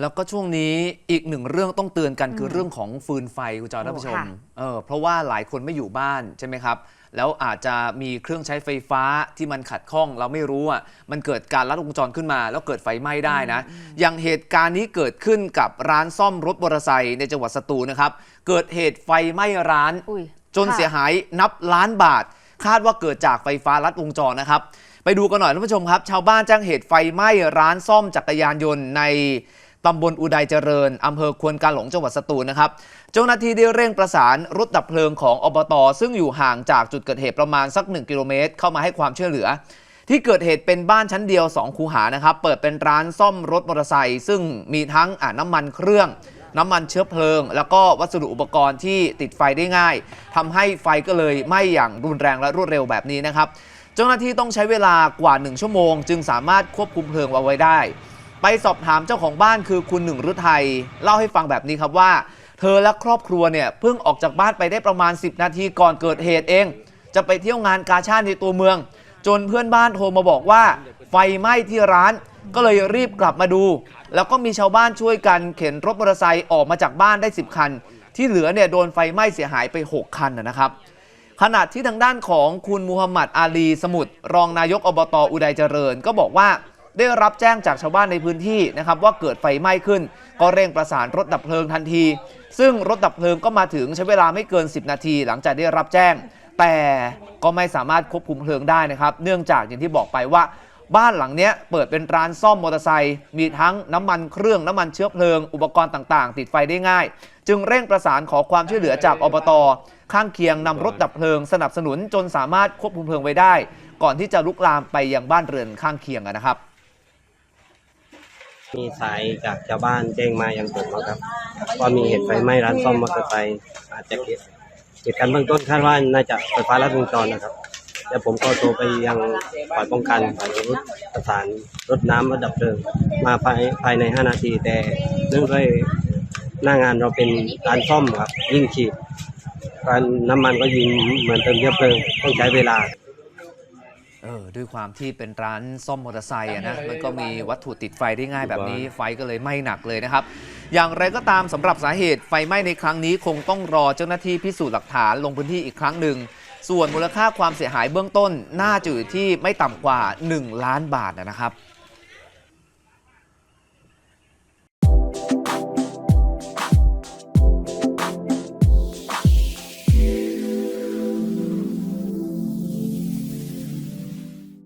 แล้วก็ช่วงนี้อีกหนึ่งเรื่องต้องเตือนกันคือเรื่องของฟืนไฟคุณจอท่านผู้ชมค่ะเออเพราะว่าหลายคนไม่อยู่บ้านใช่ไหมครับ แล้วอาจจะมีเครื่องใช้ไฟฟ้าที่มันขัดข้องเราไม่รู้อะมันเกิดการลัดวงจรขึ้นมา แล้วเกิดไฟไหม้ได้นะอย่างเหตุการณ์นี้เกิดขึ้นกับร้านซ่อมรถมอเตอร์ไซค์ในจังหวัดสตูลนะครับ เกิดเหตุไฟไหม้ร้านอุ้ยจนค่ะเสียหายนับล้านบาท คาดว่าเกิดจากไฟฟ้าลัดวงจรนะครับ ไปดูกันหน่อยท่านผู้ชมครับ ชาวบ้านแจ้งเหตุไฟไหม้ร้านซ่อมจักรยานยนต์ใน ตำบลอุดัยเจริญ อำเภอควนกาหลงจังหวัดสตูลนะครับ เจ้าหน้าที่ได้เร่งประสานรถดับเพลิงของอบต ซึ่งอยู่ห่างจากจุดเกิดเหตุประมาณสัก 1 กิโลเมตร เข้ามาให้ความช่วยเหลือ ที่เกิดเหตุเป็นบ้านชั้นเดียว 2 คูหานะครับ เปิดเป็นร้านซ่อมรถมอเตอร์ไซค์ซึ่งมีทั้งน้ำมันเครื่องน้ำมันเชื้อเพลิง แล้วก็วัสดุอุปกรณ์ที่ติดไฟได้ง่ายทำให้ไฟก็เลยไหม้อย่างรุนแรงและรวดเร็วแบบนี้นะครับ เจ้าหน้าที่ต้องใช้เวลากว่า 1 ชั่วโมง จึงสามารถควบคุมเพลิงเอาไว้ได้ ไปสอบถามเจ้าของบ้านคือคุณหนึ่งฤทัยเล่าให้ฟังแบบนี้ครับว่า เธอและครอบครัวเนี่ยเพิ่งออกจากบ้านไปได้ประมาณ 10 นาทีก่อนเกิดเหตุเอง จะไปเที่ยวงานกาชาติในตัวเมือง จนเพื่อนบ้านโทรมาบอกว่า ไฟไหม้ที่ร้าน ก็เลยรีบกลับมาดู แล้วก็มีชาวบ้านช่วยกันเข็นรถมอเตอร์ไซค์ออกมาจากบ้านได้ 10 คัน ที่เหลือเนี่ยโดนไฟไหม้เสียหายไป 6 คันนะครับขณะที่ทางด้านของคุณมูฮัมหมัดอาลีสมุทรรองนายกอบตอุดัยเจริญ ก็บอกว่า ได้รับแจ้งจากชาวบ้านในพื้นที่นะครับว่าเกิดไฟไหม้ขึ้น ก็เร่งประสานรถดับเพลิงทันที ซึ่งรถดับเพลิงก็มาถึงใช้เวลาไม่เกิน 10 นาที หลังจากได้รับแจ้ง แต่ก็ไม่สามารถควบคุมเพลิงได้นะครับ เนื่องจากอย่างที่บอกไปว่า บ้านหลังเนี้ยเปิดเป็นร้านซ่อมมอเตอร์ไซค์มีทั้งน้ำมันเครื่องน้ำมันเชื้อเพลิง อุปกรณ์ต่างๆ ติดไฟได้ง่าย จึงเร่งประสานขอความช่วยเหลือจากอบตข้างเคียงนำรถดับเพลิง สนับสนุนจนสามารถควบคุมเพลิงไว้ได้ ก่อนที่จะลุกลามไปยังบ้านเรือนข้างเคียงนะครับ มีสายจากชาวบ้านแจ้งมาอย่างผมนะครับว่ามีเหตุไฟไหม้ร้านซ่อมมอเตอร์ไซค์อาจจะเกิดเหตุการณ์เบื้องต้นคาดว่าน่าจะไฟฟ้าลัดวงจรนะครับแล้วผมก็โทรไปยังฝ่ายป้องกันฝ่ายรถประสานรถน้ำรถดับเพลิงมาภายภายใน 5 นาที แต่เนื่องด้วยหน้างานเราเป็นร้านซ่อมครับยิ่งฉีดการน้ำมันก็ยิงเหมือนเติมเชื้อเพลิงต้องใช้เวลา เออด้วยความที่เป็นร้านซ่อมมอเตอร์ไซค์อะนะมันก็มีวัตถุติดไฟได้ง่ายแบบนี้ไฟก็เลยไหม้หนักเลยนะครับ อย่างไรก็ตามสำหรับสาเหตุไฟไหม้ในครั้งนี้คงต้องรอเจ้าหน้าที่พิสูจน์หลักฐานลงพื้นที่อีกครั้งหนึ่ง ส่วนมูลค่าความเสียหายเบื้องต้น น่าจะอยู่ที่ไม่ต่ำกว่า 1 ล้านบาทนะครับ